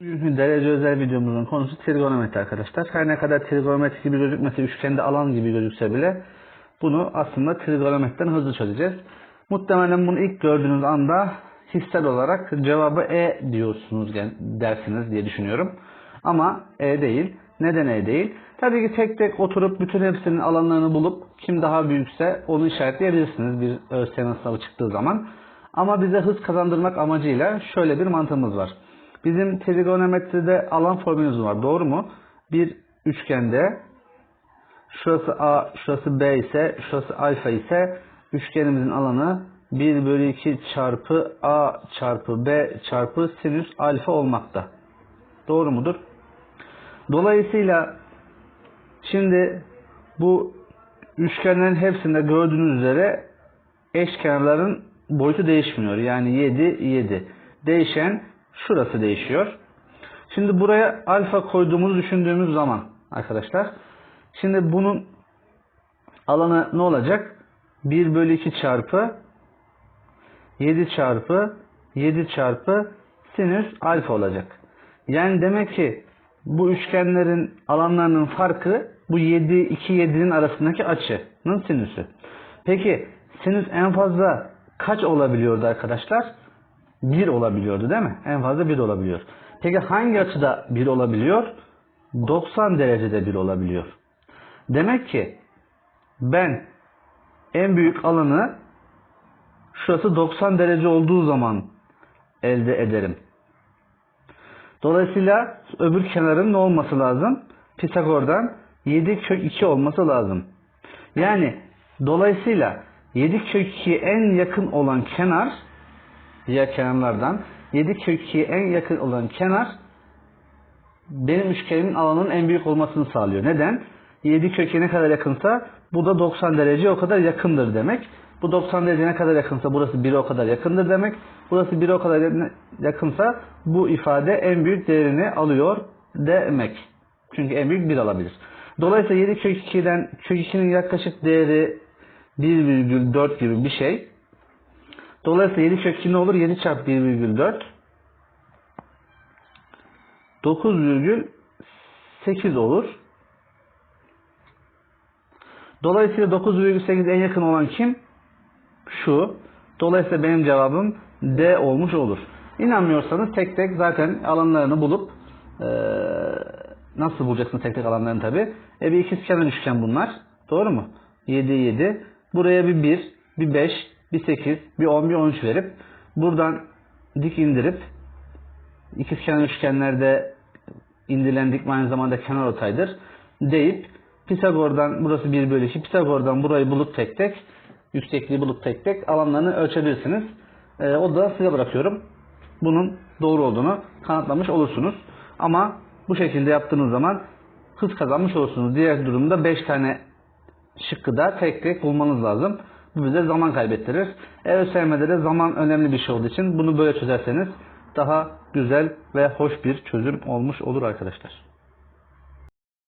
Bugünkü derece özel videomuzun konusu trigonometri arkadaşlar. Her ne kadar trigonometri gibi gözükmese, üçgende alan gibi gözükse bile bunu aslında trigonometriden hızlı çözeceğiz. Muhtemelen bunu ilk gördüğünüz anda hissel olarak cevabı E diyorsunuz dersiniz diye düşünüyorum. Ama E değil. Neden E değil? Tabii ki tek tek oturup bütün hepsinin alanlarını bulup kim daha büyükse onu işaretleyebilirsiniz bir ÖSYM sınavı çıktığı zaman. Ama bize hız kazandırmak amacıyla şöyle bir mantığımız var. Bizim trigonometride alan formülümüz var. Doğru mu? Bir üçgende şurası A, şurası B ise, şurası alfa ise üçgenimizin alanı 1 bölü 2 çarpı A çarpı B çarpı sinüs alfa olmakta. Doğru mudur? Dolayısıyla şimdi bu üçgenlerin hepsinde gördüğünüz üzere eşkenarların boyutu değişmiyor. Yani 7, 7. Değişen şurası değişiyor. Şimdi buraya alfa koyduğumuzu düşündüğümüz zaman arkadaşlar şimdi bunun alanı ne olacak? 1 bölü 2 çarpı 7 çarpı 7 çarpı sinüs alfa olacak. Yani demek ki bu üçgenlerin alanlarının farkı bu 7 2 7'nin arasındaki açının sinüsü. Peki sinüs en fazla kaç olabiliyordu arkadaşlar? 1 olabiliyordu değil mi? En fazla 1 olabiliyor. Peki hangi açıda 1 olabiliyor? 90 derecede 1 olabiliyor. Demek ki ben en büyük alanı şurası 90 derece olduğu zaman elde ederim. Dolayısıyla öbür kenarın ne olması lazım? Pisagor'dan 7 kök 2 olması lazım. Yani dolayısıyla 7 kök 2'ye en yakın olan kenar diğer kenarlardan 7 kök 2'ye en yakın olan kenar benim üçgenimin alanının en büyük olmasını sağlıyor. Neden? 7 köke ne kadar yakınsa bu da 90 derece o kadar yakındır demek. Bu 90 derece ne kadar yakınsa burası 1'e o kadar yakındır demek. Burası 1'e o kadar yakınsa bu ifade en büyük değerini alıyor demek. Çünkü en büyük 1 alabilir. Dolayısıyla 7 kök 2'den kök 2'nin yaklaşık değeri 1,4 gibi bir şey. Dolayısıyla 7 kök 2 ne olur? 7 çarpı 1,4 9,8 olur. Dolayısıyla 9,8 en yakın olan kim? Şu. Dolayısıyla benim cevabım D olmuş olur. İnanmıyorsanız tek tek zaten alanlarını bulup ee, nasıl bulacaksınız tek tek alanlarını tabi. E bir ikizkenar üçgen bunlar. Doğru mu? 7 7. Buraya bir 1, bir 5, bir 8, bir 10, bir 13 verip buradan dik indirip ikizkenar üçgenlerde indirilen dik aynı zamanda kenar ortaydır deyip Pisagor'dan burası 1 bölü 2 Pisagor'dan burayı bulup tek tek yüksekliği bulup tek tek alanlarını ölçebilirsiniz. E, o da size bırakıyorum. Bunun doğru olduğunu kanıtlamış olursunuz. Ama bu şekilde yaptığınız zaman hız kazanmış olursunuz. Diğer durumda 5 tane şıkkı da tek tek bulmanız lazım. Bize zaman kaybettirir. ÖSYM'de de zaman önemli bir şey olduğu için bunu böyle çözerseniz daha güzel ve hoş bir çözüm olmuş olur arkadaşlar.